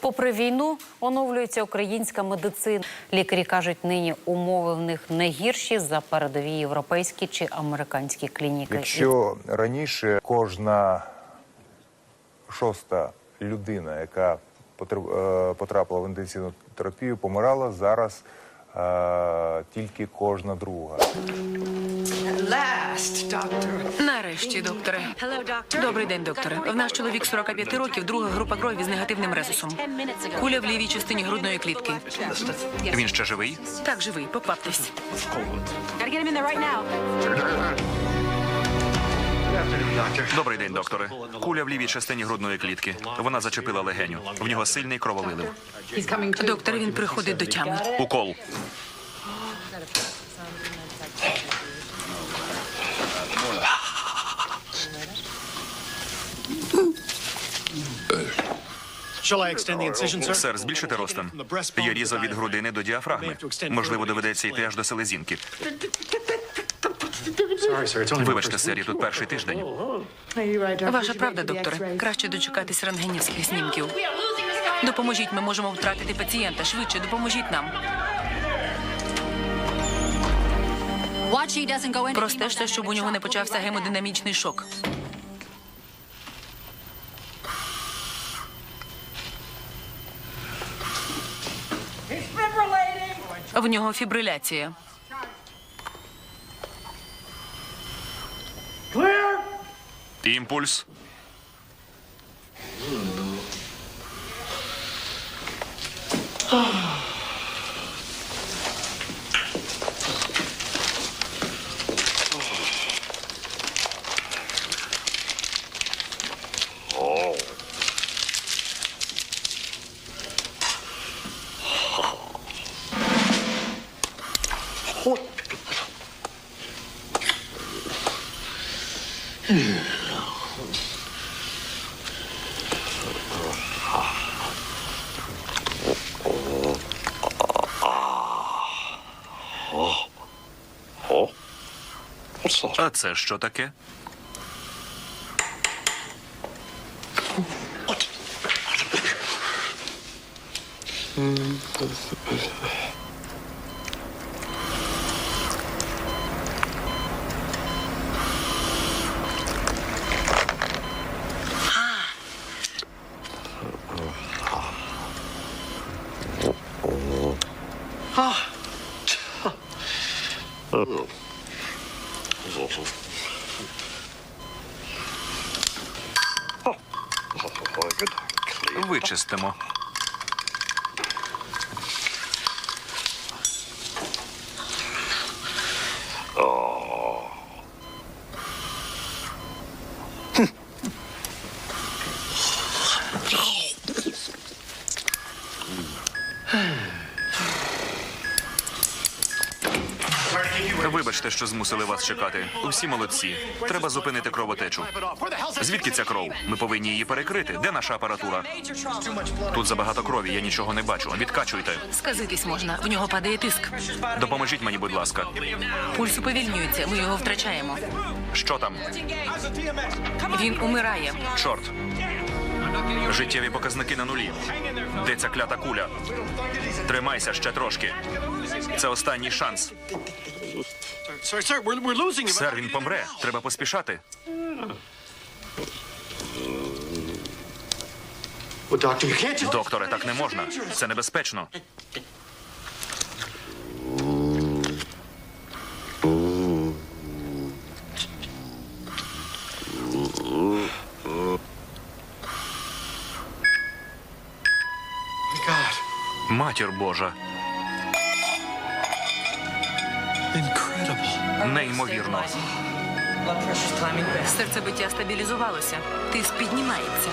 Попри війну, оновлюється українська медицина. Лікарі кажуть, нині умови в них не гірші за передові європейські чи американські клініки. Якщо раніше кожна шоста людина, яка е, потрапила в інтенсивну терапію, помирала зараз е, тільки кожна друга. Нарешті, докторе. Добрий день, докторе. В нас чоловік 45 років, друга група крові з негативним резусом. Куля в лівій частині грудної клітки. Він ще живий? Так, живий, покваптесь. Добрий день, докторе. Куля в лівій частині грудної клітки. Вона зачепила легеню. В нього сильний крововилив. Докторе, він приходить до тями. Укол. Сер, збільшити розтин. Я різав від грудини до діафрагми. Можливо, доведеться йти аж до селезінки. Вибачте, сер, я тут перший тиждень. Ваша правда, докторе. Краще дочекатись рентгенівських снімків. Допоможіть, ми можемо втратити пацієнта. Швидше, допоможіть нам. Простежте, щоб у нього не почався гемодинамічний шок. В нього фібриляція. Імпульс. А це що таке? Вичистимо. Вибачте, що змусили вас чекати. Усі молодці. Треба зупинити кровотечу. Звідки ця кров? Ми повинні її перекрити. Де наша апаратура? Тут забагато крові, я нічого не бачу. Відкачуйте. Сказитись можна. В нього падає тиск. Допоможіть мені, будь ласка. Пульс уповільнюється. Ми його втрачаємо. Що там? Він умирає. Чорт. Життєві показники на нулі. Де ця клята куля? Тримайся ще трошки. Це останній шанс. Сер, він помре. Треба поспішати. Докторе, так не можна. Це небезпечно. God, Матір Божа. Неймовірно. Серцебиття стабілізувалося. Тиск піднімається.